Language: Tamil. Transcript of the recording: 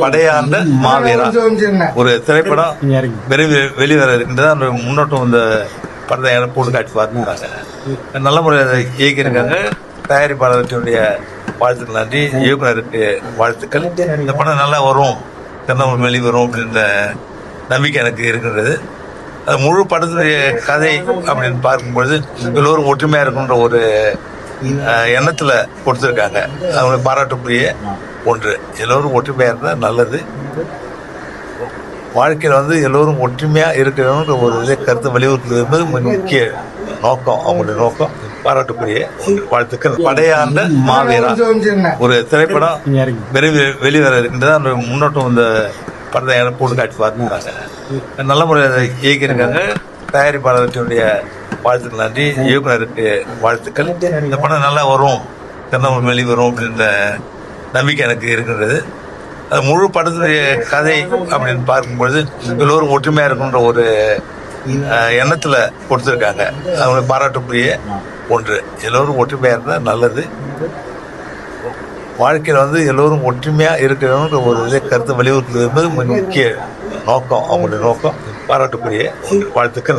படையாண்ட மாவீரா ஒரு திரைப்படம் விரைவில் வெளிவர இருக்கின்றது அந்த முன்னோட்டம் இந்த படத்தை போட்டு காட்சி பார்த்துருக்காங்க நல்ல முறையில் இயக்கியிருக்காங்க. தயாரிப்பாளர்களுடைய வாழ்த்துக்கள் நன்றி. இயக்குனருக்கு வாழ்த்துக்கள். இந்த படம் நல்லா வரும். திறனம் வெளிவரும் அப்படின்ற நம்பிக்கை எனக்கு இருக்கின்றது. அது முழு படத்துடைய கதை அப்படின்னு பார்க்கும்பொழுது எல்லோரும் ஒற்றுமையா இருக்குன்ற ஒரு எண்ணத்துல கொடுத்துருக்காங்க. அவங்களுக்கு பாராட்டுக்குரிய ஒன்று. எல்லோரும் ஒற்றுமையா இருந்தால் நல்லது. வாழ்க்கையில் வந்து எல்லோரும் ஒற்றுமையா இருக்கணும்னு ஒரு இதே கருத்தை வலியுறுத்துவது என்பது மிக முக்கிய நோக்கம் அவங்களுடைய நோக்கம். பாராட்டுக்குரிய வாழ்த்துக்கள். படையாண்ட மாவீரா ஒரு திரைப்படம் விரைவில் வெளிவர இருக்கின்றது? அந்த முன்னோட்டம் இந்த படத்தை எனக்கு போட்டு காட்சி பார்த்துருக்காங்க. நல்ல முறையில் இயக்கியிருக்காங்க. தயாரிப்பாளர்களுடைய வாழ்த்துக்கள் நன்றி. இயக்குநருக்கு வாழ்த்துக்கள். இந்த படம் நல்லா வரும். திறனம் வெளிவரும் அப்படின்ற நம்பிக்கை எனக்கு இருக்கின்றது அது முழு படத்துடைய கதை அப்படின்னு பார்க்கும்பொழுது எல்லோரும் ஒற்றுமையாக இருக்குன்ற ஒரு எண்ணத்தில் கொடுத்துருக்காங்க. அவங்களுக்கு பாராட்டுக்குரிய ஒன்று. எல்லோரும் ஒற்றுமையாக இருந்தால் நல்லது. வாழ்க்கையில் வந்து எல்லோரும் ஒற்றுமையாக இருக்கணும்ன்ற ஒரு இதை கருத்தை வலியுறுத்துவது என்பது மிக முக்கிய நோக்கம். அவங்களுடைய நோக்கம். பாராட்டுக்குரிய வாழ்த்துக்கள்.